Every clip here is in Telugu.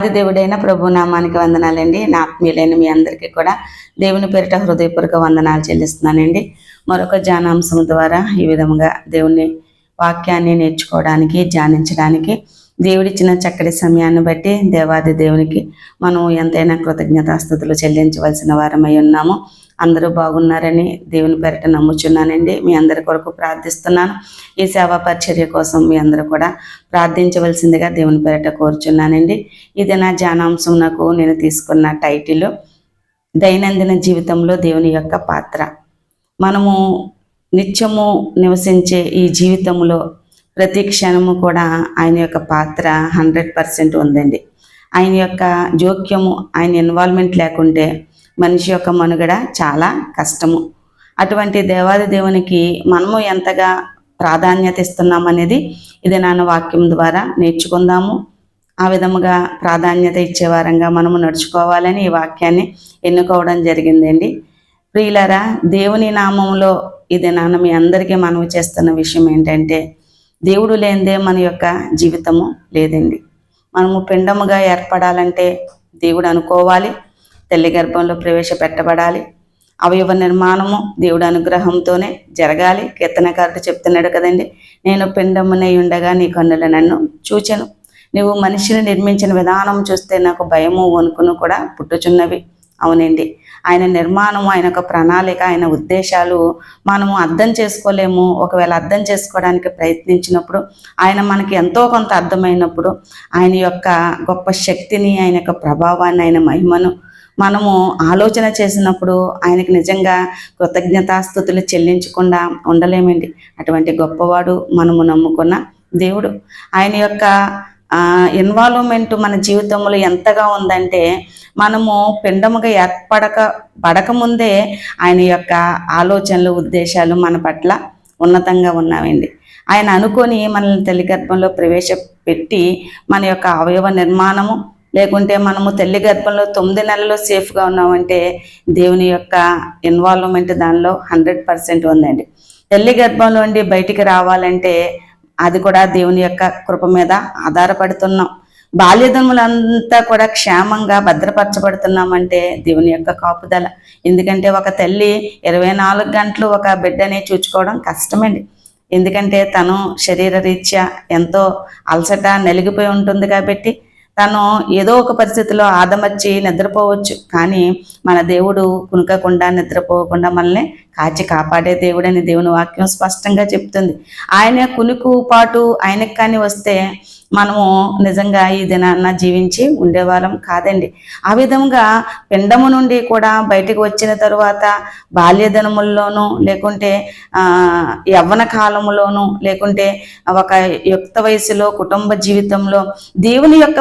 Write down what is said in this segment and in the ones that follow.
ఆది దేవుడైన ప్రభు నామానికి వందనాలండి. నా ఆత్మీయులైన మీ అందరికీ కూడా దేవుని పేరిట హృదయపూర్వక వందనాలు చెల్లిస్తున్నానండి. మరొక ధ్యానాంశం ద్వారా ఈ విధంగా దేవుని వాక్యాన్ని నేర్చుకోవడానికి ధ్యానించడానికి దేవుడిచ్చిన చక్కటి సమయాన్ని బట్టి దేవాది దేవునికి మనం ఎంతైనా కృతజ్ఞతాస్థుతులు చెల్లించవలసిన వారమై ఉన్నాము. అందరూ బాగున్నారని దేవుని పేరిట నమ్ముచున్నానండి. మీ అందరి కొరకు ప్రార్థిస్తున్నాను. ఈ సేవా పరిచర్య కోసం మీ అందరూ కూడా ప్రార్థించవలసిందిగా దేవుని పేరిట కోరుచున్నానండి. ఇది నా ధ్యానాంశం నాకు నేను తీసుకున్న టైటిల్ దైనందిన జీవితంలో దేవుని యొక్క పాత్ర. మనము నిత్యము నివసించే ఈ జీవితంలో ప్రతి క్షణము కూడా ఆయన యొక్క పాత్ర హండ్రెడ్ పర్సెంట్ ఉందండి. ఆయన యొక్క జోక్యము ఆయన ఇన్వాల్వ్మెంట్ లేకుంటే మనిషి యొక్క మనుగడ చాలా కష్టము. అటువంటి దేవాది దేవునికి మనము ఎంతగా ప్రాధాన్యత ఇస్తున్నామనేది ఇది నాన్న వాక్యం ద్వారా నేర్చుకుందాము. ఆ విధముగా ప్రాధాన్యత ఇచ్చే వారంగా మనము నడుచుకోవాలని ఈ వాక్యాన్ని ఎన్నుకోవడం జరిగిందండి. ప్రియులరా దేవుని నామంలో ఇది నాన్న మీ అందరికీ మనవి చేస్తున్న విషయం ఏంటంటే దేవుడు లేనిదే మన యొక్క జీవితము లేదండి. మనము పిండముగా ఏర్పడాలంటే దేవుడు అనుకోవాలి. తల్లి గర్భంలో ప్రవేశపెట్టబడాలి. అవయవ నిర్మాణము దేవుడు అనుగ్రహంతోనే జరగాలి. కీర్తనకారుడు చెప్తున్నాడు కదండి నేను పిండమునై ఉండగా నీ కన్నుల నన్ను చూచెను. నువ్వు మనిషిని నిర్మించిన విధానం చూస్తే నాకు భయము వణుకును కూడా పుట్టుచున్నవి అవునండి. ఆయన నిర్మాణం ఆయన యొక్క ప్రణాళిక ఆయన ఉద్దేశాలు మనము అర్థం చేసుకోలేము. ఒకవేళ అర్థం చేసుకోవడానికి ప్రయత్నించినప్పుడు ఆయన మనకి ఎంతో కొంత అర్థమైనప్పుడు ఆయన యొక్క గొప్ప శక్తిని ఆయన యొక్క ప్రభావాన్ని ఆయన మహిమను మనము ఆలోచన చేసినప్పుడు ఆయనకి నిజంగా కృతజ్ఞతాస్థుతులు చెల్లించకుండా ఉండలేమండి. అటువంటి గొప్పవాడు మనము నమ్ముకున్న దేవుడు. ఆయన యొక్క ఇన్వాల్వ్మెంట్ మన జీవితంలో ఎంతగా ఉందంటే మనము పిండముగా ఏర్పడక పడకముందే ఆయన యొక్క ఆలోచనలు ఉద్దేశాలు మన పట్ల ఉన్నతంగా ఉన్నామండి ఆయన అనుకొని మనల్ని తల్లి గర్భంలో ప్రవేశపెట్టి మన యొక్క అవయవ నిర్మాణము లేకుంటే మనము తల్లి గర్భంలో తొమ్మిది నెలలు సేఫ్గా ఉన్నామంటే దేవుని యొక్క ఇన్వాల్వ్మెంట్ దానిలో హండ్రెడ్ పర్సెంట్ ఉందండి. తల్లి గర్భంలో నుండి బయటికి రావాలంటే అది కూడా దేవుని యొక్క కృప మీద ఆధారపడుతున్నాం. బాల్యదములంతా కూడా క్షేమంగా భద్రపరచబడుతున్నామంటే దేవుని యొక్క కాపుదల. ఎందుకంటే ఒక తల్లి ఇరవై నాలుగు గంటలు ఒక బిడ్డని చూచుకోవడం కష్టమండి. ఎందుకంటే తను శరీర రీత్యా ఎంతో అలసట నలిగిపోయి ఉంటుంది కాబట్టి తను ఏదో ఒక పరిస్థితిలో ఆదమర్చి నిద్రపోవచ్చు. కానీ మన దేవుడు కునుకకుండా నిద్రపోకుండా మనల్ని కాచి కాపాడే దేవుడని దేవుని వాక్యం స్పష్టంగా చెప్తుంది. ఆయన కునుకు పాటు ఆయనకు కానీ వస్తే మనము నిజంగా ఈ దినాన్న జీవించి ఉండేవాళ్ళం కాదండి. ఆ విధంగా పిండము నుండి కూడా బయటకు వచ్చిన తరువాత బాల్యధనముల్లోనూ లేకుంటే యవ్వన కాలములోనూ లేకుంటే ఒక యుక్త వయసులో కుటుంబ జీవితంలో దేవుని యొక్క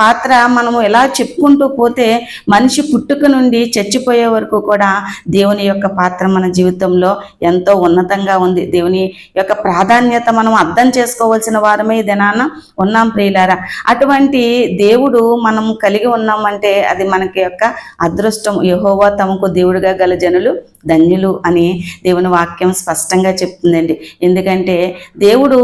పాత్ర మనము ఎలా చెప్పుకుంటూ పోతే మనిషి పుట్టుక నుండి చచ్చిపోయే వరకు కూడా దేవుని యొక్క పాత్ర మన జీవితంలో ఎంతో ఉన్నతంగా ఉంది. దేవుని యొక్క ప్రాధాన్యత మనం అర్థం చేసుకోవాల్సిన వారమే ఈ దినాన ఉన్నాం ప్రియులారా. అటువంటి దేవుడు మనం కలిగి ఉన్నామంటే అది మనకి యొక్క అదృష్టం. యహోవా తమకు దేవుడిగా గల జనులు ధన్యులు అని దేవుని వాక్యం స్పష్టంగా చెప్తుందండి. ఎందుకంటే దేవుడు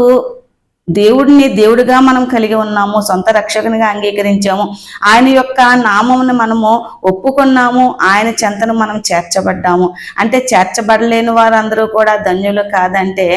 దేవుడిని దేవుడిగా మనం కలిగి ఉన్నాము సొంత రక్షకునిగా అంగీకరించాము. ఆయన యొక్క నామమును మనము ఒప్పుకున్నాము ఆయన చెంతను మనం చేర్చబడ్డాము. అంటే చేర్చబడలేని వారందరూ కూడా ధన్యులు కాదంటే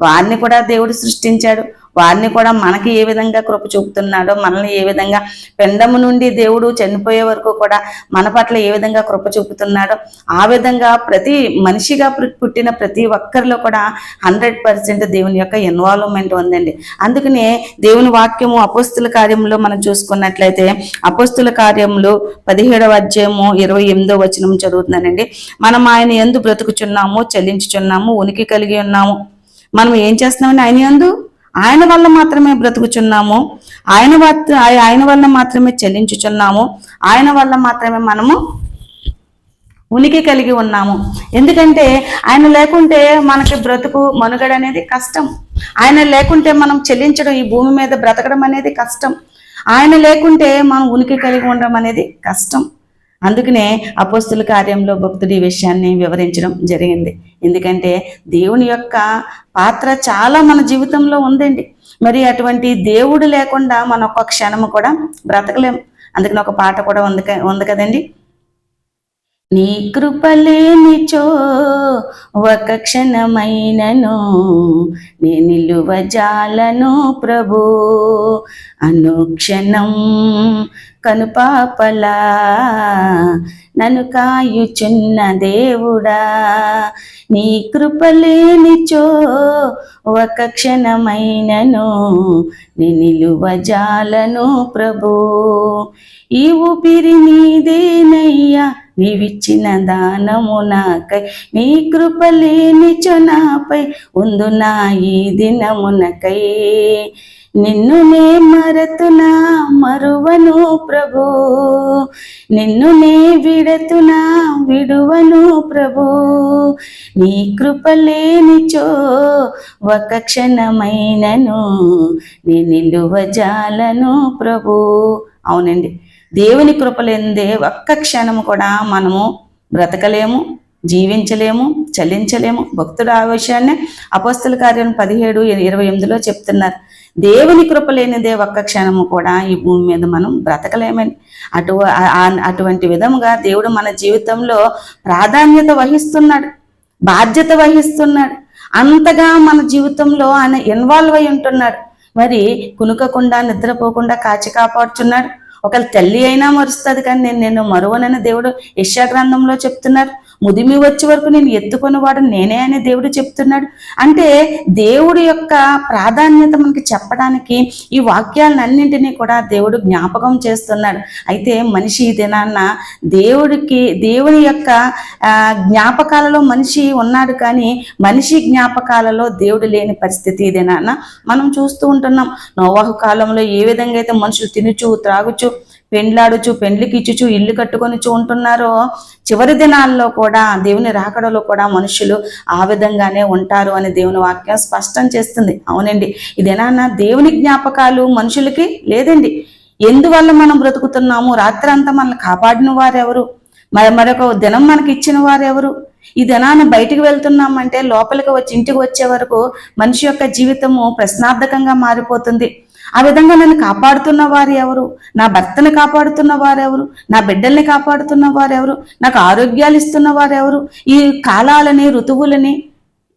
వారిని కూడా దేవుడు సృష్టించాడు. వారిని కూడా మనకి ఏ విధంగా కృప చూపుతున్నాడో మనల్ని ఏ విధంగా పెండము నుండి దేవుడు చనిపోయే వరకు కూడా మన పట్ల ఏ విధంగా కృప చూపుతున్నాడో ఆ విధంగా ప్రతి మనిషిగా పుట్టిన ప్రతి ఒక్కరిలో కూడా హండ్రెడ్ పర్సెంట్ దేవుని యొక్క ఇన్వాల్వ్మెంట్ ఉందండి. అందుకనే దేవుని వాక్యము అపోస్తుల కార్యంలో మనం చూసుకున్నట్లయితే అపోస్తుల కార్యములు పదిహేడవ అధ్యాయము ఇరవై ఎనిమిదో వచనం చదువుతున్నానండి మనం ఆయన ఎందు బ్రతుకుచున్నాము చెల్లించుచున్నాము ఉనికి కలిగి ఉన్నాము. మనం ఏం చేస్తున్నామని ఆయన ఎందు ఆయన వల్ల మాత్రమే బ్రతుకుచున్నాము. ఆయన ఆయన వల్ల మాత్రమే చెల్లించుచున్నాము. ఆయన వల్ల మాత్రమే మనము ఉనికి కలిగి ఉన్నాము. ఎందుకంటే ఆయన లేకుంటే మనకి బ్రతుకు మనుగడ అనేది కష్టం. ఆయన లేకుంటే మనం చెల్లించడం ఈ భూమి మీద బ్రతకడం అనేది కష్టం. ఆయన లేకుంటే మనం ఉనికి కలిగి ఉండడం అనేది కష్టం. అందుకనే అపోస్తుల కార్యంలో భక్తుడి విషయాన్ని వివరించడం జరిగింది. ఎందుకంటే దేవుని యొక్క పాత్ర చాలా మన జీవితంలో ఉందండి. మరి అటువంటి దేవుడు లేకుండా మన ఒక్క క్షణము కూడా బ్రతకలేం అందుకని ఒక పాట కూడా ఉంది ఉంది కదండి. నీ కృపలేనిచో ఒక క్షణమైనను నే నిలువ జాలను ప్రభు అనుక్షణం కనుపాపలా. నన్ను కాయుచున్న దేవుడా నీ కృపలేనిచో ఒక క్షణమైనను నిలువ జాలను ప్రభు. ఈ ఊపిరి నీదేనయ్యా నీవిచ్చిన దానము నాకై నీ కృపలేనిచో నాపై ఉందు నా ఈ దినమునకై. నిన్ను నే మరతునా మరువను ప్రభు. నిన్ను నే విడతునా విడువను ప్రభు. నీ కృపలేనిచో ఒక క్షణమైనను నీ నిలువ జాలను ప్రభు. అవునండి. దేవుని కృపలేందే ఒక్క క్షణము కూడా మనము బ్రతకలేము జీవించలేము చలించలేము. భక్తుడు ఆ విషయాన్ని అపస్తుల కార్యం పదిహేడు ఇరవై ఎనిమిదిలో చెప్తున్నారు. దేవుని కృప లేనిదే ఒక్క క్షణము కూడా ఈ భూమి మీద మనం బ్రతకలేమని అటు అటువంటి విధముగా దేవుడు మన జీవితంలో ప్రాధాన్యత వహిస్తున్నాడు బాధ్యత వహిస్తున్నాడు. అంతగా మన జీవితంలో ఆయన ఇన్వాల్వ్ అయి ఉంటున్నాడు. మరి కునుకకుండా నిద్రపోకుండా కాచి కాపాడుచున్నాడు. ఒకవేళ తల్లి అయినా మరుస్తుంది కానీ నేను నేను మరువనని దేవుడు యశా గ్రంథంలో చెప్తున్నారు. ముదిమి వచ్చే వరకు నేను ఎత్తుకొని వాడు నేనే అని దేవుడు చెప్తున్నాడు. అంటే దేవుడి యొక్క ప్రాధాన్యత మనకి చెప్పడానికి ఈ వాక్యాలన్నింటినీ కూడా దేవుడు జ్ఞాపకం చేస్తున్నాడు. అయితే మనిషి దినాన్న దేవుడికి దేవుని యొక్క జ్ఞాపకాలలో మనిషి ఉన్నాడు కానీ మనిషి జ్ఞాపకాలలో దేవుడు లేని పరిస్థితి ఈ మనం చూస్తూ ఉంటున్నాం. నోవాహు కాలంలో ఏ విధంగా అయితే మనుషులు తినుచు త్రాగుచు పెండ్లాడుచు పెండ్లికిచ్చుచు ఇల్లు కట్టుకొని ఉంటున్నారో చివరి దినాల్లో కూడా దేవుని రాకడలో కూడా మనుషులు ఆ విధంగానే ఉంటారు అని దేవుని వాక్యం స్పష్టం చేస్తుంది. అవునండి. ఇదేనా దేవుని జ్ఞాపకాలు మనుషులకి లేదండి. ఎందువల్ల మనం బ్రతుకుతున్నాము? రాత్రి అంతా మనల్ని కాపాడిన వారెవరు? మరి మరొక దినం మనకి ఇచ్చిన వారెవరు? ఈ దినాన్ని బయటికి వెళ్తున్నామంటే లోపలికి వచ్చి ఇంటికి వచ్చే వరకు మనిషి యొక్క జీవితము ప్రశ్నార్థకంగా మారిపోతుంది. ఆ విధంగా నన్ను కాపాడుతున్న వారు ఎవరు? నా భర్తను కాపాడుతున్న వారెవరు నా బిడ్డల్ని కాపాడుతున్న వారెవరు నాకు ఆరోగ్యాలు ఇస్తున్న వారెవరు ఈ కాలాలని ఋతువులని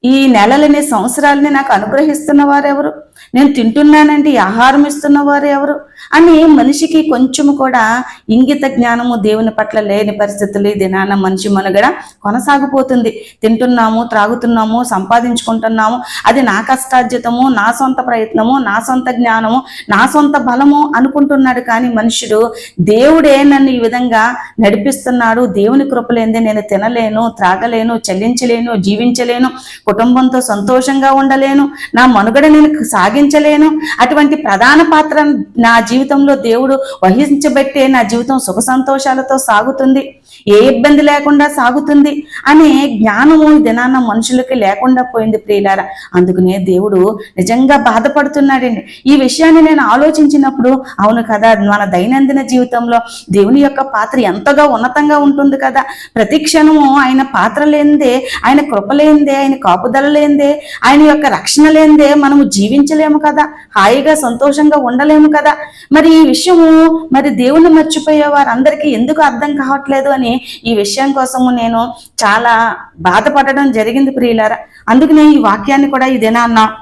ఈ నెలలని సంవత్సరాలని నాకు అనుగ్రహిస్తున్న వారెవరు నేను తింటున్నానంటే ఆహారం ఇస్తున్న వారు ఎవరు? అని మనిషికి కొంచెం కూడా ఇంగిత జ్ఞానము దేవుని పట్ల లేని పరిస్థితులు ఈ దినాన మనిషి మనుగడ కొనసాగిపోతుంది. తింటున్నాము త్రాగుతున్నాము సంపాదించుకుంటున్నాము అది నా కష్టార్జితము నా సొంత ప్రయత్నము నా సొంత జ్ఞానము నా సొంత బలము అనుకుంటున్నాడు కానీ మనుషుడు దేవుడే నన్ను ఈ విధంగా నడిపిస్తున్నాడు. దేవుని కృపలేందే నేను తినలేను త్రాగలేను చెల్లించలేను జీవించలేను కుటుంబంతో సంతోషంగా ఉండలేను. నా మనుగడ నేను సాగి సాగించలేను అటువంటి ప్రధాన పాత్ర నా జీవితంలో దేవుడు వహించబెట్టే నా జీవితం సుఖ సంతోషాలతో సాగుతుంది. ఏ ఇబ్బంది లేకుండా సాగుతుంది. అనే జ్ఞానము ఈ దినాన్న మనుషులకి లేకుండా పోయింది ప్రియులారా. అందుకనే దేవుడు నిజంగా బాధపడుతున్నాడండి. ఈ విషయాన్ని నేను ఆలోచించినప్పుడు అవును కదా మన దైనందిన జీవితంలో దేవుని యొక్క పాత్ర ఎంతగా ఉన్నతంగా ఉంటుంది కదా. ప్రతి క్షణము ఆయన పాత్ర లేనిదే ఆయన కృప లేనిదే ఆయన కాపుదల లేనిదే ఆయన యొక్క రక్షణ లేనిదే మనము జీవించలేము కదా? హాయిగా సంతోషంగా ఉండలేము కదా? మరి ఈ విషయము మరి దేవుణ్ణి మర్చిపోయే వారందరికీ ఎందుకు అర్థం కావట్లేదు అని ఈ విషయం కోసము నేను చాలా బాధపడడం జరిగింది ప్రియులారా. అందుకనే ఈ వాక్యాన్ని కూడా ఇదేనా అన్నా?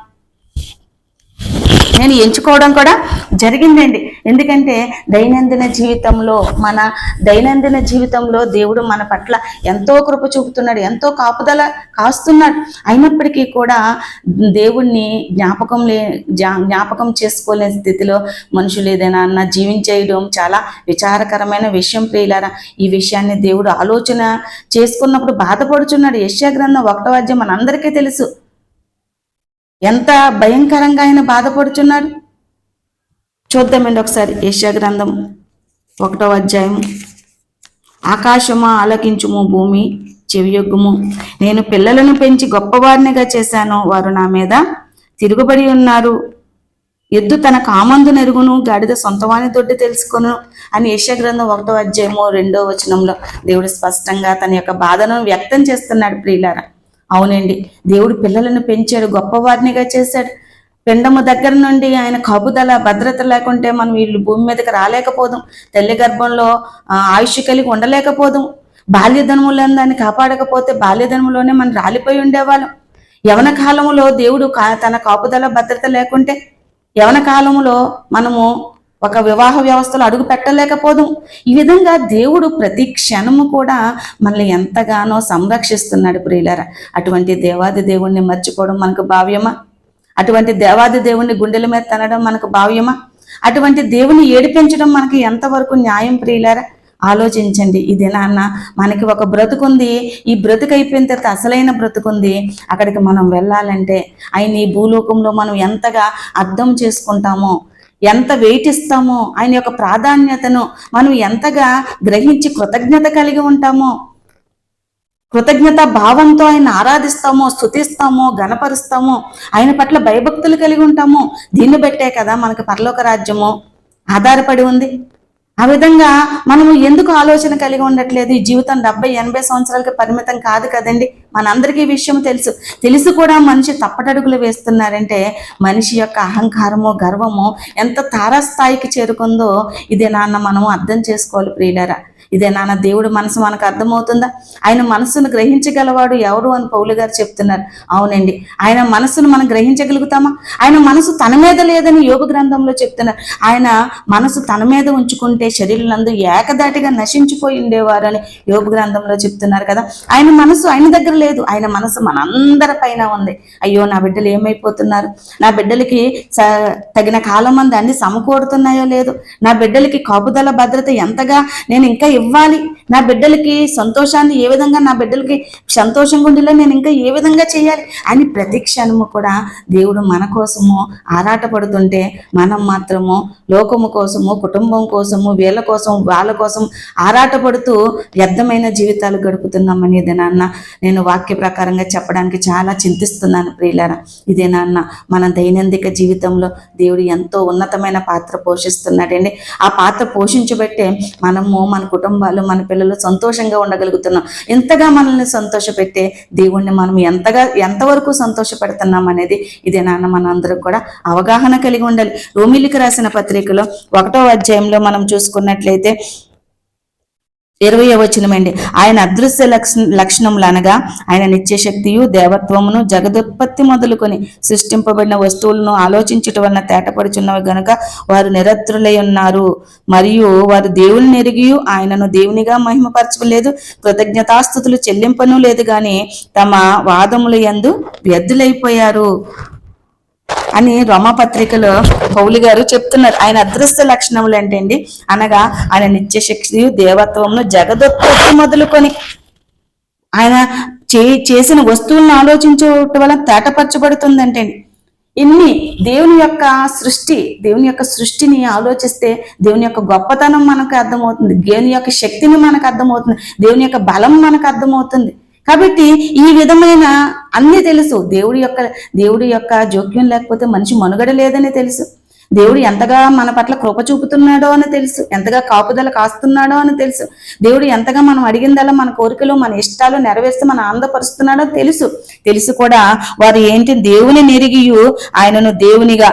నేను ఎంచుకోవడం కూడా జరిగిందండి. ఎందుకంటే దైనందిన జీవితంలో మన దైనందిన జీవితంలో దేవుడు మన పట్ల ఎంతో కృప చూపుతున్నాడు ఎంతో కాపుదల కాస్తున్నాడు. అయినప్పటికీ కూడా దేవుణ్ణి జ్ఞాపకం లే జ్ఞా- జ్ఞాపకం చేసుకోలేని స్థితిలో మనుషులు ఏదైనా అన్న జీవించేయడం చాలా విచారకరమైన విషయం ప్రియులారా. ఈ విషయాన్ని దేవుడు ఆలోచన చేసుకున్నప్పుడు బాధపడుచున్నాడు. యశ్యా గ్రంథం ఒకటో అధ్యాయం మనందరికీ తెలుసు. ఎంత భయంకరంగా ఆయన బాధపడుచున్నాడు? చూద్దామండి ఒకసారి ఏషియా గ్రంథం ఒకటో అధ్యాయం. ఆకాశమా ఆలకించుము భూమి చెవియొగ్గుము. నేను పిల్లలను పెంచి గొప్పవారినిగా చేశాను వారు నా మీద తిరుగుబడి ఉన్నారు. ఎద్దు తన కామందు నెరుగును గాడిద సొంతవాని దొడ్డి తెలుసుకును అని యెషయా గ్రంథం ఒకటో అధ్యాయము రెండో వచనంలో దేవుడు స్పష్టంగా తన యొక్క బాధను వ్యక్తం చేస్తున్నాడు ప్రియులారా. అవునండి. దేవుడు పిల్లలను పెంచాడు గొప్పవారినిగా చేశాడు. పిండము దగ్గర నుండి ఆయన కాపుదల భద్రత లేకుంటే మనం వీళ్ళు భూమి మీదకి రాలేకపోదాం. తల్లి గర్భంలో ఆయుష్ కలిగి ఉండలేకపోదాం. బాల్యధనములో దాన్ని కాపాడకపోతే బాల్యధనములోనే మనం రాలిపోయి ఉండేవాళ్ళం. యవన కాలములో దేవుడు కా- తన కాపుదల భద్రత లేకుంటే యవన కాలములో మనము ఒక వివాహ వ్యవస్థలో అడుగు పెట్టలేకపోదు. ఈ విధంగా దేవుడు ప్రతి క్షణము కూడా మనల్ని ఎంతగానో సంరక్షిస్తున్నాడు ప్రియులారా. అటువంటి దేవాది దేవుణ్ణి మర్చిపోవడం మనకు భావ్యమా? అటువంటి దేవాది దేవుణ్ణి గుండెల మీద తనడం మనకు భావ్యమా? అటువంటి దేవుని ఏడిపించడం మనకి ఎంతవరకు న్యాయం ప్రియులారా? ఆలోచించండి ఇది నాన్న మనకి ఒక బ్రతుకుంది ఈ బ్రతుకు అయిపోయిన తర్వాత అసలైన బ్రతుకుంది. అక్కడికి మనం వెళ్ళాలంటే ఆయన ఈ భూలోకంలో మనం ఎంతగా అర్థం చేసుకుంటామో ఎంత వెయిట్ ఇస్తామో ఆయన యొక్క ప్రాధాన్యతను మనం ఎంతగా గ్రహించి కృతజ్ఞత కలిగి ఉంటామో కృతజ్ఞత భావంతో ఆయన ఆరాధిస్తామో స్థుతిస్తామో గణపరుస్తామో ఆయన పట్ల భయభక్తులు కలిగి ఉంటామో దీన్ని బట్టే కదా మనకి పరలోక రాజ్యము ఆధారపడి ఉంది. ఆ విధంగా మనము ఎందుకు ఆలోచన కలిగి ఉండట్లేదు? ఈ జీవితం డెబ్బై ఎనభై సంవత్సరాలకి పరిమితం కాదు కదండి. మనందరికీ విషయం తెలుసు. తెలిసి కూడా మనిషి తప్పటడుగులు వేస్తున్నారంటే మనిషి యొక్క అహంకారము గర్వము ఎంత తారాస్థాయికి చేరుకుందో ఇదే నాన్న మనము అర్థం చేసుకోవాలి ప్రియులరా. ఇదే నాన్న దేవుడు మనసు మనకు అర్థమవుతుందా? ఆయన మనసును గ్రహించగలవాడు ఎవరు అని పౌలు గారు చెప్తున్నారు. అవునండి. ఆయన మనసును మనం గ్రహించగలుగుతామా? ఆయన మనసు తన మీద లేదని యోగ గ్రంథంలో చెప్తున్నారు. ఆయన మనసు తన మీద ఉంచుకుంటే శరీరంలో ఏకదాటిగా నశించిపోయి ఉండేవారు అని యోగ గ్రంథంలో చెప్తున్నారు కదా. ఆయన మనసు ఆయన దగ్గర లేదు. ఆయన మనసు మనందరి పైన ఉంది. అయ్యో నా బిడ్డలు ఏమైపోతున్నారు? నా బిడ్డలకి తగిన కాలం మంది అన్ని సమకూడుతున్నాయో లేదు? నా బిడ్డలకి కాపుదల భద్రత ఎంతగా నేను ఇంకా ఇవ్వాలి. నా బిడ్డలకి సంతోషాన్ని ఏ విధంగా నా బిడ్డలకి సంతోషంగా ఉండేలా నేను ఇంకా ఏ విధంగా చేయాలి అని ప్రతి క్షణము కూడా దేవుడు మన కోసము ఆరాటపడుతుంటే మనం మాత్రము లోకము కోసము కుటుంబం కోసము వీళ్ళ కోసం వాళ్ళ కోసం ఆరాటపడుతూ వ్యర్థమైన జీవితాలు గడుపుతున్నామని నాన్న నేను వాక్య ప్రకారంగా చెప్పడానికి చాలా చింతిస్తున్నాను ప్రియులారా. ఇదే నాన్న మన దైనందిక జీవితంలో దేవుడు ఎంతో ఉన్నతమైన పాత్ర పోషిస్తున్నాడండి. ఆ పాత్ర పోషించబట్టే మనము మన కుటుంబం కుటుంబాలు మన పిల్లలు సంతోషంగా ఉండగలుగుతున్నాం. ఎంతగా మనల్ని సంతోషపెట్టే దేవుణ్ణి మనం ఎంతగా ఎంతవరకు సంతోషపెడుతున్నాం అనేది ఇదే నాన్న మనందరం కూడా అవగాహన కలిగి ఉండాలి. రోమిలికి రాసిన పత్రికలో ఒకటో అధ్యాయంలో మనం చూసుకున్నట్లయితే ఇరవై వచనమండి ఆయన అదృశ్య లక్ష లక్షణములు అనగా ఆయన నిత్యశక్తియు దేవత్వమును జగదుత్పత్తి మొదలుకొని సృష్టింపబడిన వస్తువులను ఆలోచించుట వలన తేటపడుచున్నవి గనుక వారు నిరత్రులై ఉన్నారు. మరియు వారు దేవుని ఎరిగి ఆయనను దేవునిగా మహిమపరచలేదు కృతజ్ఞతాస్థుతులు చెల్లింపను లేదు గాని తమ వాదములు యందు వ్యర్థులైపోయారు. అని రోమపత్రికలో పౌలి గారు చెప్తున్నారు. ఆయన అదృష్ట లక్షణములు ఏంటండి? అనగా ఆయన నిత్య శక్తి దేవత్వంలో జగదోత్పత్తి మొదలుకొని ఆయన చే చేసిన వస్తువులను ఆలోచించటం వల్ల తేటపరచబడుతుందంటే ఇన్ని దేవుని యొక్క సృష్టి దేవుని యొక్క సృష్టిని ఆలోచిస్తే దేవుని యొక్క గొప్పతనం మనకు అర్థమవుతుంది. దేవుని యొక్క శక్తిని మనకు అర్థమవుతుంది. దేవుని యొక్క బలం మనకు అర్థమవుతుంది. కాబట్టి ఈ విధమైన అన్ని తెలుసు. దేవుడి యొక్క దేవుడి యొక్క జోక్యం లేకపోతే మనిషి మనుగడ లేదని తెలుసు. దేవుడు ఎంతగా మన పట్ల కృప చూపుతున్నాడో అని తెలుసు. ఎంతగా కాపుదల కాస్తున్నాడో అని తెలుసు. దేవుడు ఎంతగా మనం అడిగిందల్లా మన కోరికలు మన ఇష్టాలు నెరవేర్చి మన ఆనందపరుస్తున్నాడో తెలుసు. తెలుసు కూడా వారు ఏంటి దేవుని నెరిగియు ఆయనను దేవునిగా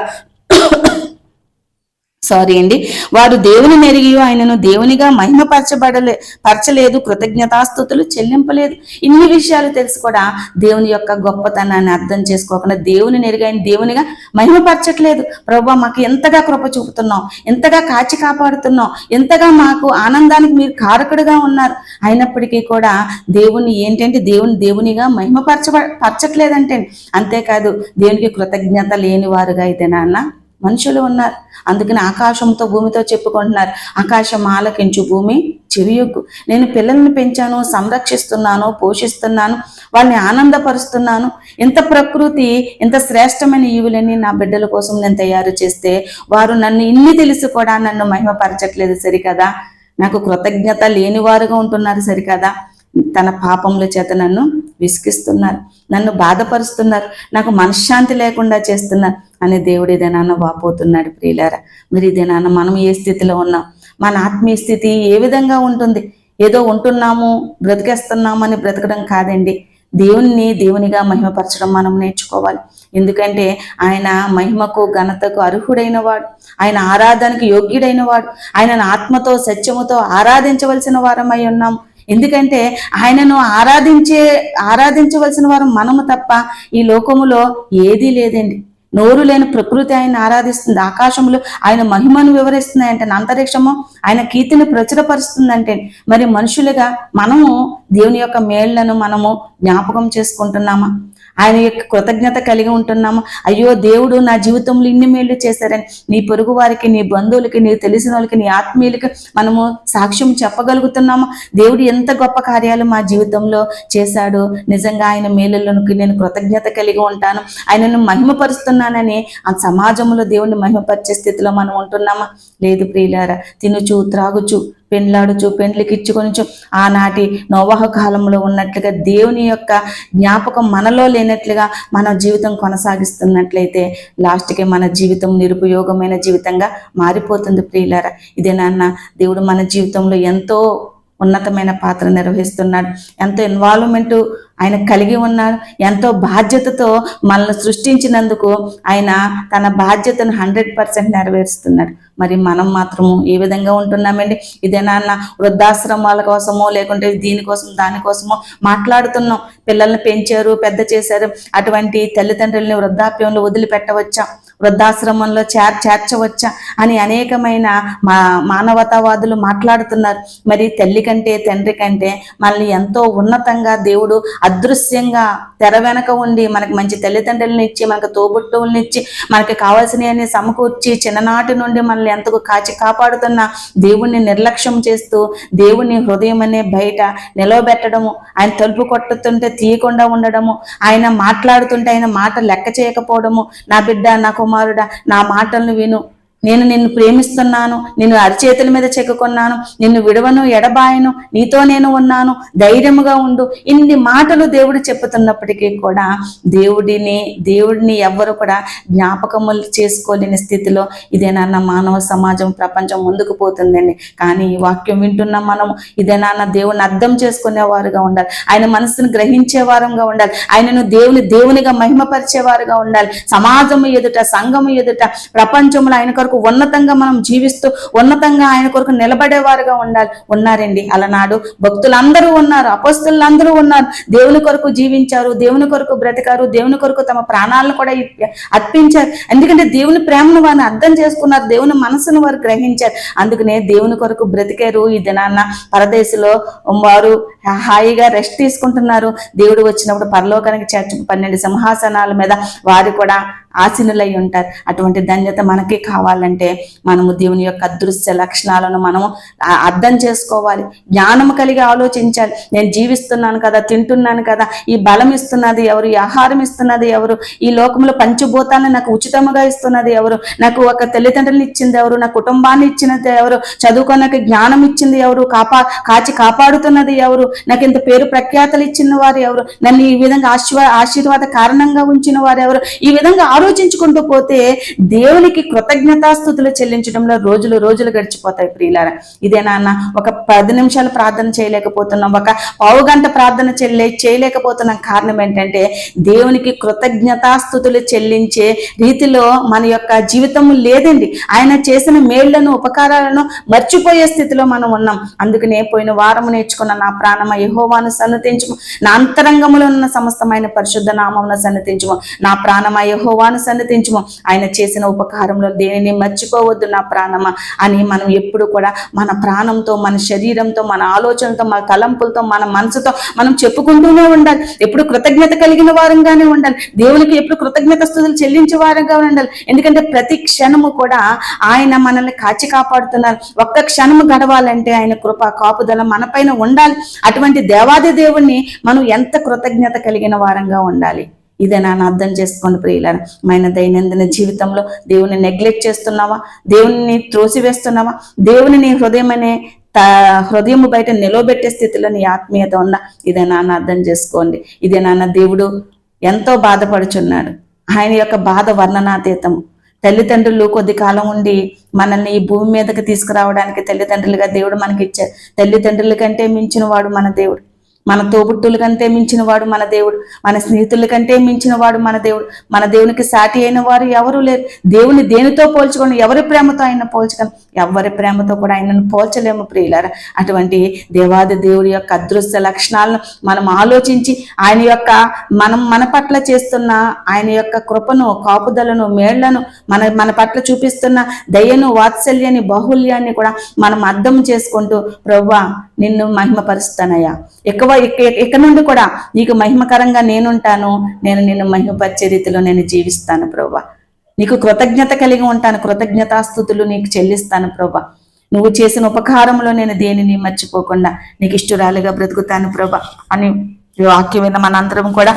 సారీ అండి. వారు దేవుని మెరిగి ఆయనను దేవునిగా మహిమపరచబడలే పరచలేదు కృతజ్ఞతాస్థుతులు చెల్లింపలేదు. ఇన్ని విషయాలు తెలుసు కూడా దేవుని యొక్క గొప్పతనాన్ని అర్థం చేసుకోకుండా దేవుని నెరిగి ఆయన దేవునిగా మహిమపరచట్లేదు. ప్రభు మాకు ఎంతగా కృప చూపుతున్నాం ఎంతగా కాచి కాపాడుతున్నాం ఎంతగా మాకు ఆనందానికి మీరు కారకుడుగా ఉన్నారు. అయినప్పటికీ కూడా దేవుని ఏంటంటే దేవుని దేవునిగా మహిమపరచ పరచట్లేదంటే అంతేకాదు దేవునికి కృతజ్ఞత లేని వారుగా అయితే నాన్న మనుషులు ఉన్నారు. అందుకని ఆకాశంతో భూమితో చెప్పుకుంటున్నారు. ఆకాశం ఆలకించు భూమి చెవియొగ్గు. నేను పిల్లల్ని పెంచాను సంరక్షిస్తున్నాను పోషిస్తున్నాను వాళ్ళని ఆనందపరుస్తున్నాను. ఇంత ప్రకృతి ఇంత శ్రేష్టమైన ఈవులని నా బిడ్డల కోసం నేను తయారు చేస్తే వారు నన్ను ఇన్ని తెలిసి కూడా నన్ను మహిమపరచట్లేదు సరికదా? నాకు కృతజ్ఞత లేనివారుగా ఉంటున్నారు సరికదా? తన పాపముల చేత నన్ను విసిగిస్తున్నారు. నన్ను బాధపరుస్తున్నారు. నాకు మనశ్శాంతి లేకుండా చేస్తున్నారు. అని దేవుడు ఇదేనాన్న వాపోతున్నాడు ప్రియులారా. మరి ఇదేనాన్న మనం ఏ స్థితిలో ఉన్నాం? మన ఆత్మీయ స్థితి ఏ విధంగా ఉంటుంది? ఏదో ఉంటున్నాము బ్రతికేస్తున్నాము అని బ్రతకడం కాదండి. దేవుణ్ణి దేవునిగా మహిమపరచడం మనం నేర్చుకోవాలి. ఎందుకంటే ఆయన మహిమకు ఘనతకు అర్హుడైన వాడు ఆయన ఆరాధనకు యోగ్యుడైన వాడు ఆయనను ఆత్మతో సత్యముతో ఆరాధించవలసిన వారమై ఉన్నాం. ఎందుకంటే ఆయనను ఆరాధించే ఆరాధించవలసిన వారు మనము తప్ప ఈ లోకములో ఏదీ లేదండి. నోరు లేని ప్రకృతి ఆయన ఆరాధిస్తుంది. ఆకాశములు ఆయన మహిమను వివరిస్తున్నాయంటే అంతరిక్షము ఆయన కీర్తిని ప్రచురపరుస్తుందంటే మరి మనుషులుగా మనము దేవుని యొక్క మేళ్ళను మనము జ్ఞాపకం చేసుకుంటున్నామా? ఆయన యొక్క కృతజ్ఞత కలిగి ఉంటున్నాము. అయ్యో దేవుడు నా జీవితంలో ఇన్ని మేళ్ళు చేశారని నీ పొరుగు వారికి నీ బంధువులకి నీ తెలిసిన వాళ్ళకి నీ ఆత్మీయులకి మనము సాక్ష్యం చెప్పగలుగుతున్నాము. దేవుడు ఎంత గొప్ప కార్యాలు మా జీవితంలో చేశాడు. నిజంగా ఆయన మేలులకు నేను కృతజ్ఞత కలిగి ఉంటాను. ఆయనను మహిమపరుస్తున్నానని ఆ సమాజంలో దేవుడిని మహిమపరిచే స్థితిలో మనం ఉంటున్నామా? లేదు ప్రియులారా తినుచు త్రాగుచు పెండ్లాడుచు పెండ్లికి ఇచ్చుకొనిచు. ఆనాటి నోవాహ కాలంలో ఉన్నట్లుగా దేవుని యొక్క జ్ఞాపకం మనలో లేనట్లుగా మన జీవితం కొనసాగిస్తున్నట్లయితే లాస్ట్కి మన జీవితం నిరుపయోగమైన జీవితంగా మారిపోతుంది ప్రియులారా. ఇదే నాన్న దేవుడు మన జీవితంలో ఎంతో ఉన్నతమైన పాత్ర నిర్వహిస్తున్నాడు. ఎంతో ఇన్వాల్వ్మెంట్ ఆయన కలిగి ఉన్నాడు ఎంతో బాధ్యతతో మనల్ని సృష్టించినందుకు ఆయన తన బాధ్యతను హండ్రెడ్ పర్సెంట్ నెరవేరుస్తున్నాడు. మరి మనం మాత్రము ఏ విధంగా ఉంటున్నామండి? ఇదేనా అన్న వృద్ధాశ్రమాల కోసమో లేకుంటే దీనికోసం దానికోసమో మాట్లాడుతున్నాం. పిల్లల్ని పెంచారు పెద్ద చేశారు. అటువంటి తల్లిదండ్రుల్ని వృద్ధాప్యంలో వదిలిపెట్టవచ్చా? వృద్ధాశ్రమంలో చేర్ చేర్చవచ్చా అని అనేకమైన మా మానవతావాదులు మాట్లాడుతున్నారు. మరి తల్లి కంటే తండ్రి కంటే మనల్ని ఎంతో ఉన్నతంగా దేవుడు అదృశ్యంగా తెర వెనక ఉండి మనకి మంచి తల్లిదండ్రులను ఇచ్చి మనకు తోబుట్టువులను ఇచ్చి మనకి కావాల్సినవన్నీ సమకూర్చి చిన్ననాటి నుండి మనల్ని ఎంతకు కాచి కాపాడుతున్న దేవుణ్ణి నిర్లక్ష్యం చేస్తూ దేవుని హృదయం అనే బయట నిలవబెట్టడము ఆయన తలుపు కొట్టుతుంటే తీయకుండా ఉండడము ఆయన మాట్లాడుతుంటే ఆయన మాట లెక్క చేయకపోవడము నా బిడ్డ నాకు కుమారుడా నా మాటలను విను. నేను నిన్ను ప్రేమిస్తున్నాను నిన్ను అరిచేతుల మీద చెక్కుకున్నాను నిన్ను విడవను ఎడబాయను నీతో నేను ఉన్నాను ధైర్యముగా ఉండు. ఇన్ని మాటలు దేవుడు చెప్పుతున్నప్పటికీ కూడా దేవుడిని దేవుడిని ఎవ్వరు కూడా జ్ఞాపకములు చేసుకోలేని స్థితిలో ఇదేనాన్న మానవ సమాజం ప్రపంచం ముందుకు పోతుందండి. కానీ ఈ వాక్యం వింటున్న మనము ఇదేనాన్న దేవుని అర్థం చేసుకునేవారుగా ఉండాలి. ఆయన మనసును గ్రహించేవారంగా ఉండాలి. ఆయనను దేవుని దేవునిగా మహిమపరిచేవారుగా ఉండాలి. సమాజము ఎదుట సంఘము ఎదుట ప్రపంచంలో ఆయన కొరకు ఉన్నతంగా మనం జీవిస్తూ ఉన్నతంగా ఆయన కొరకు నిలబడేవారుగా ఉండాలి ఉన్నారండి. అలనాడు భక్తులందరూ ఉన్నారు అపస్తులందరూ ఉన్నారు. దేవుని కొరకు జీవించారు దేవుని కొరకు బ్రతికారు దేవుని కొరకు తమ ప్రాణాలను కూడా అర్పించారు. ఎందుకంటే దేవుని ప్రేమను వారిని అర్థం చేసుకున్నారు దేవుని మనసును వారు గ్రహించారు. అందుకనే దేవుని కొరకు బ్రతికారు ఈ దినాన్న పరదేశంలో వారు హాయిగా రెస్ట్ తీసుకుంటున్నారు. దేవుడు వచ్చినప్పుడు పరలోకానికి చేర్చు పన్నెండు సింహాసనాల మీద వారు కూడా ఆశీనులై ఉంటారు. అటువంటి ధన్యత మనకి కావాలంటే మనము దేవుని యొక్క అదృశ్య లక్షణాలను మనము అర్థం చేసుకోవాలి. జ్ఞానం కలిగి ఆలోచించాలి. నేను జీవిస్తున్నాను కదా తింటున్నాను కదా ఈ బలం ఇస్తున్నది ఎవరు ఈ ఆహారం ఇస్తున్నది ఎవరు ఈ లోకంలో పంచభూతాన్ని నాకు ఉచితముగా ఇస్తున్నది ఎవరు నాకు ఒక తల్లిదండ్రులు ఇచ్చింది ఎవరు నా కుటుంబాన్ని ఇచ్చినది ఎవరు చదువుకోనక జ్ఞానం ఇచ్చింది ఎవరు కాపా కాచి కాపాడుతున్నది ఎవరు నాకు ఇంత పేరు ప్రఖ్యాతలు ఇచ్చిన వారు ఎవరు నన్ను ఈ విధంగా ఆశీర్వా ఆశీర్వాద కారణంగా ఉంచిన వారు ఎవరు ఈ విధంగా ఆలోచించుకుంటూ పోతే దేవునికి కృతజ్ఞతాస్థుతులు చెల్లించడంలో రోజులు రోజులు గడిచిపోతాయి ప్రియులారా. ఇదే నాన్న ఒక పది నిమిషాలు ప్రార్థన చేయలేకపోతున్నాం ఒక పావు గంట ప్రార్థన చెల్లే చేయలేకపోతున్నాం. కారణం ఏంటంటే దేవునికి కృతజ్ఞతాస్థుతులు చెల్లించే రీతిలో మన యొక్క జీవితము లేదండి. ఆయన చేసిన మేళ్ళను ఉపకారాలను మర్చిపోయే స్థితిలో మనం ఉన్నాం. అందుకనే పోయిన వారము నేర్చుకున్న నా ప్రాణమ యహోవాను సన్నతించుము. నా అంతరంగములో ఉన్న సమస్తమైన పరిశుద్ధ నామమును సన్నతించుము. నా ప్రాణమ యహోవాను సన్నతించుము ఆయన చేసిన ఉపకారంలో దేనిని మర్చిపోవద్దు నా ప్రాణమ? అని మనం ఎప్పుడు కూడా మన ప్రాణంతో మన శరీరంతో మన ఆలోచనతో మన తలంపులతో మన మనసుతో మనం చెప్పుకుంటూనే ఉండాలి. ఎప్పుడు కృతజ్ఞత కలిగిన వారంగానే ఉండాలి. దేవునికి ఎప్పుడు కృతజ్ఞత స్థుతులు చెల్లించే వారంగా ఉండాలి. ఎందుకంటే ప్రతి క్షణము కూడా ఆయన మనల్ని కాచి కాపాడుతున్నారు. ఒక్క క్షణము గడవాలంటే ఆయన కృప కాపుదల మనపైన ఉండాలి. అటువంటి దేవాది దేవుణ్ణి మనం ఎంత కృతజ్ఞత కలిగిన వారంగా ఉండాలి? ఇదే నాన్న అర్థం చేసుకోండి ప్రియులారా. మన దైనందిన జీవితంలో దేవుని నెగ్లెక్ట్ చేస్తున్నావా? దేవుని త్రోసివేస్తున్నావా? దేవుని నీ హృదయం అనే త హృదయం బయట నిలవబెట్టే స్థితిలో నీ ఆత్మీయత ఉందా? ఇదేనా నాన్న అర్థం చేసుకోండి. ఇదేనా నాన్న దేవుడు ఎంతో బాధపడుచున్నాడు. ఆయన యొక్క బాధ వర్ణనాతీతము. తల్లిదండ్రులు కొద్ది కాలం ఉండి మనల్ని ఈ భూమి మీదకి తీసుకురావడానికి తల్లిదండ్రులుగా దేవుడు మనకి ఇచ్చారు తల్లిదండ్రుల కంటే మించిన వాడు మన దేవుడు. మన తోబుట్టుల కంటే మించిన వాడు మన దేవుడు మన స్నేహితుల కంటే మించిన వాడు మన దేవుడు మన దేవునికి సాటి అయిన వారు ఎవరు లేరు. దేవుని దేనితో పోల్చుకొని? ఎవరి ప్రేమతో ఆయన పోల్చుకొని? ఎవరి ప్రేమతో కూడా ఆయనను పోల్చలేము ప్రియులారా. అటువంటి దేవాది దేవుడి యొక్క అదృశ్య లక్షణాలను మనం ఆలోచించి ఆయన యొక్క మనం మన పట్ల చేస్తున్న ఆయన యొక్క కృపను కాపుదలను మేళ్ళను మన మన పట్ల చూపిస్తున్న దయను వాత్సల్యాన్ని బాహుల్యాన్ని కూడా మనం అర్థం చేసుకుంటూ ప్రవ్వా నిన్ను మహిమపరుస్తానయ్యా. ఎక్కువ ఇక్కడ నుండి కూడా నీకు మహిమకరంగా నేనుంటాను నేను నిన్ను మహిమపరిచే రీతిలో నేను జీవిస్తాను ప్రభా. నీకు కృతజ్ఞత కలిగి ఉంటాను కృతజ్ఞతాస్థుతులు నీకు చెల్లిస్తాను ప్రభా. నువ్వు చేసిన ఉపకారంలో నేను దేనిని మర్చిపోకుండా నీకు ఇష్టరాలుగా బ్రతుకుతాను ప్రభా అని వాక్యమైన వాక్యం విన్న మనందరం కూడా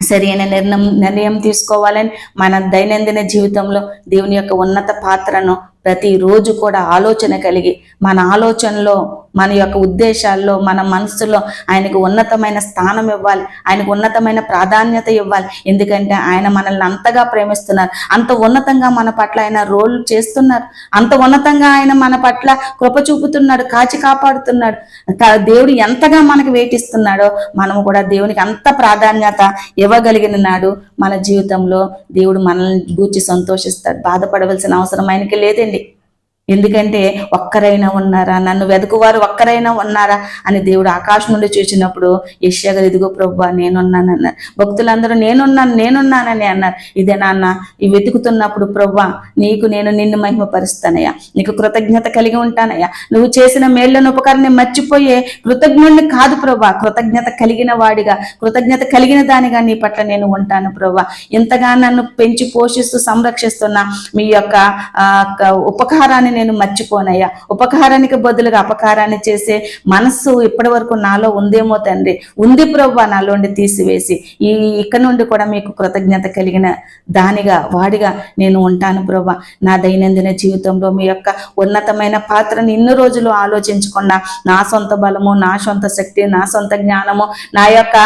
సరైన నిర్ణయం నిర్ణయం తీసుకోవాలని మన దైనందిన జీవితంలో దేవుని యొక్క ఉన్నత పాత్రను ప్రతిరోజు కూడా ఆలోచన కలిగి మన ఆలోచనలో మన యొక్క ఉద్దేశాల్లో మన మనసులో ఆయనకు ఉన్నతమైన స్థానం ఇవ్వాలి ఆయనకు ఉన్నతమైన ప్రాధాన్యత ఇవ్వాలి. ఎందుకంటే ఆయన మనల్ని అంతగా ప్రేమిస్తున్నారు. అంత ఉన్నతంగా మన పట్ల ఆయన రోల్ చేస్తున్నారు. అంత ఉన్నతంగా ఆయన మన పట్ల కృప చూపుతున్నాడు కాచి కాపాడుతున్నాడు. దేవుడు ఎంతగా మనకు వేటిస్తున్నాడో మనము కూడా దేవునికి అంత ప్రాధాన్యత ఇవ్వగలిగిన నాడు మన జీవితంలో దేవుడు మనల్ని గూర్చి సంతోషిస్తాడు. బాధపడవలసిన అవసరం ఆయనకి లేదండి. ఎందుకంటే ఒక్కరైనా ఉన్నారా? నన్ను వెతుకువారు ఒక్కరైనా ఉన్నారా? అని దేవుడు ఆకాశం నుండి చూసినప్పుడు యశ్యగారు ఇదిగో ప్రభు నేనున్నానన్నారు భక్తులందరూ నేనున్నాను నేనున్నానని అన్నారు. ఇదే నాన్న ఈ వెతుకుతున్నప్పుడు ప్రభు నీకు నేను నిన్ను మహిమపరుస్తానయ్యా. నీకు కృతజ్ఞత కలిగి ఉంటానయ్యా. నువ్వు చేసిన మేళ్ళను ఉపకారాన్ని మర్చిపోయే కృతజ్ఞుడిని కాదు ప్రభా. కృతజ్ఞత కలిగిన వాడిగా కృతజ్ఞత కలిగిన దానిగా నీ పట్ల నేను ఉంటాను ప్రభా. ఇంతగా నన్ను పెంచి పోషిస్తూ సంరక్షిస్తున్న మీ యొక్క ఆ, ఉపకారాన్ని నేను మర్చిపోనయ్యా. ఉపకారానికి బదులుగా అపకారాన్ని చేసే మనస్సు ఇప్పటి వరకు నాలో ఉందేమో తండ్రి. ఉంది ప్రభు నాలోండి తీసివేసి. ఈ ఇక్కడ నుండి కూడా మీకు కృతజ్ఞత కలిగిన దానిగా వాడిగా నేను ఉంటాను ప్రభా నా దైనందిన జీవితంలో మీ యొక్క ఉన్నతమైన పాత్రని ఇన్ని రోజులు ఆలోచించకుండా నా సొంత బలము నా సొంత శక్తి నా సొంత జ్ఞానము నా యొక్క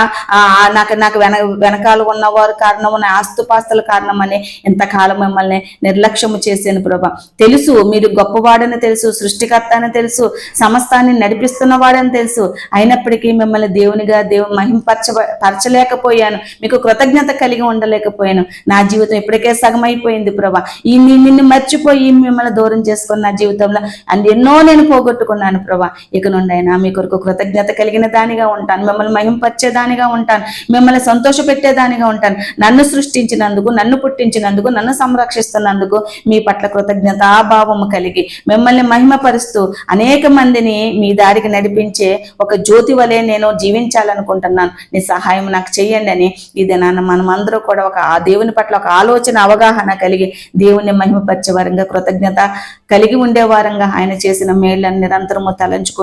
నాకు నాకు వెన వెనకాల ఉన్నవారు కారణము నా ఆస్తుపాస్తుల కారణమని ఇంతకాలం మిమ్మల్ని నిర్లక్ష్యము చేశాను ప్రభా తెలుసు మీరు గొప్పవాడని తెలుసు సృష్టికర్త అని తెలుసు సమస్తాన్ని నడిపిస్తున్నవాడని తెలుసు. అయినప్పటికీ మిమ్మల్ని దేవునిగా దేవుని మహింపరచ పరచలేకపోయాను. మీకు కృతజ్ఞత కలిగి ఉండలేకపోయాను. నా జీవితం ఇప్పటికే సగం అయిపోయింది ప్రభా. ఈ నిన్ను మర్చిపోయి మిమ్మల్ని దూరం చేసుకున్న నా జీవితంలో అండ్ ఎన్నో నేను పోగొట్టుకున్నాను ప్రభా. ఇక నుండి అయినా మీ కొరకు కృతజ్ఞత కలిగిన దానిగా ఉంటాను. మిమ్మల్ని మహింపరిచేదానిగా ఉంటాను. మిమ్మల్ని సంతోష పెట్టేదానిగా ఉంటాను. నన్ను సృష్టించినందుకు నన్ను పుట్టించినందుకు నన్ను సంరక్షిస్తున్నందుకు మీ పట్ల కృతజ్ఞతాభావము కలిగి మిమ్మల్ని మహిమపరుస్తూ అనేక మందిని మీ దారికి నడిపించే ఒక జ్యోతి వలె నేను జీవించాలనుకుంటున్నాను. నీ సహాయం నాకు చెయ్యండి అని ఇది నాన్న మనం అందరూ కూడా ఒక ఆ దేవుని పట్ల ఒక ఆలోచన అవగాహన కలిగి దేవుని మహిమపరిచే వారంగా కృతజ్ఞత కలిగి ఉండే వారంగా ఆయన చేసిన మేళ్ళని నిరంతరము తలంచుకుంటూ